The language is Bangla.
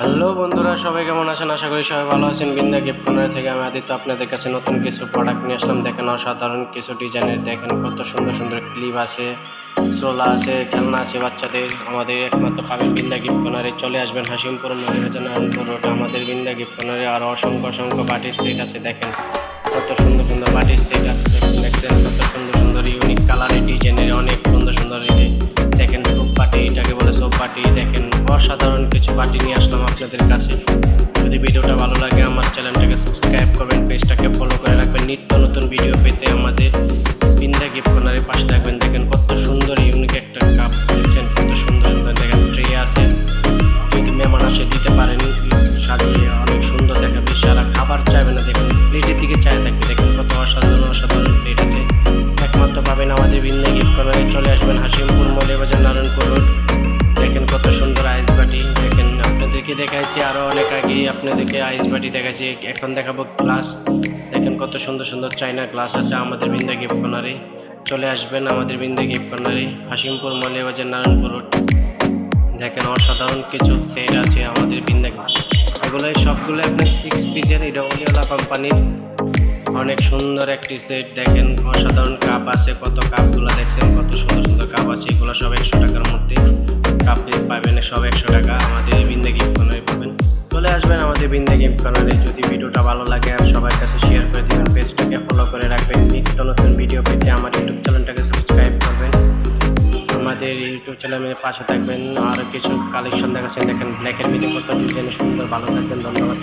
হ্যালো বন্ধুরা, সবাই কেমন আছেন? আশা করি সবাই ভালো আছেন। বিন্দা গিফট কর্নার থেকে আমি আদিত্য আপনাদের কাছে নতুন কিছু প্রোডাক্ট নিয়ে আসলাম। দেখেন অসাধারণ কিছু ডিজাইনের দেখেন কত সুন্দর সুন্দর ক্লিপ আছে সোলা আছে, খেলনা আছে বাচ্চাদের। আমাদের একমাত্র পাবেন বিন্দা গিফট কর্নারে। চলে আসবেন হাসিমপুর মহিলাজনারপুর রোড আমাদের বিন্দা গিফট কর্নারে আরও অসংখ্য অসংখ্য বাটির সেট আছে। দেখেন কত সুন্দর সুন্দর বাটির সেট আছে। আপনাদের কাছে। যদি ভিডিওটা ভালো লাগে, আমার চ্যানেলটাকে সাবস্ক্রাইব করবেন, পেজটাকে ফলো করে রাখবেন। নিত্য নতুন ভিডিও পেতে আমাদের বিন্দা গিফট কর্নারের পাশে থাকবেন। দেখেন কত সুন্দর ইউনিক একটা কাপ দিয়েছেন কত সুন্দর সুন্দর। দেখেন ট্রে আছে। যদি মেহমান আসে, দিতে পারেন, সাজিয়ে। অনেক সুন্দর দেখাবে সারা খাবার চাইবে না। দেখুন প্লেটের দিকে চায় থাকবে। দেখুন কত অসাধারণ অসাধারণ প্লেট আছে। একমাত্র পাবেন আমাদের বিন্দা গিফট কর্নারে। চলে আসবেন হাসিমপুর মৌলিবাজার নারায়ণপুর রোড দেখাইছি আরও অনেক আগে আপনাদেরকে আইস বাটি দেখাইছি। এখন দেখাবো গ্লাস দেখেন কত সুন্দর সুন্দর চাইনা গ্লাস আছে আমাদের বিন্দা গিফট কর্নারে চলে আসবেন আমাদের বিন্দা গিফট কর্নারে হাসিমপুর মৌলিবাজার নারায়ণপুর রোড দেখেন অসাধারণ কিছু সেট আছে আমাদের বিন্দা এগুলো সবগুলো আপনার সিক্স পিসের এটা অলিওলা কোম্পানির অনেক সুন্দর একটি সেট দেখেন অসাধারণ কাপ আছে, কত কাপগুলো দেখছেন, কত সুন্দর সুন্দর কাপ আছে। এগুলো সব একশো টাকার মধ্যে। কাপ পাবেন সব একশো টাকা। চলে গেম কর্নারে যদি ভিডিওটা ভালো লাগে, আর সবার কাছে শেয়ার করে দিবেন, পেজটাকে ফলো করে রাখবেন। নিত্য নতুন ভিডিও পেতে আমার ইউটিউব চ্যানেলটাকে সাবস্ক্রাইব করবেন। আমাদের ইউটিউব চ্যানেলের পাশে থাকবেন। আর কিছু কালেকশন দেখাচ্ছেন। দেখেন ব্ল্যাকের মিডিয়া কত ডিজাইন সুন্দর ভালো থাকবেন। ধন্যবাদ।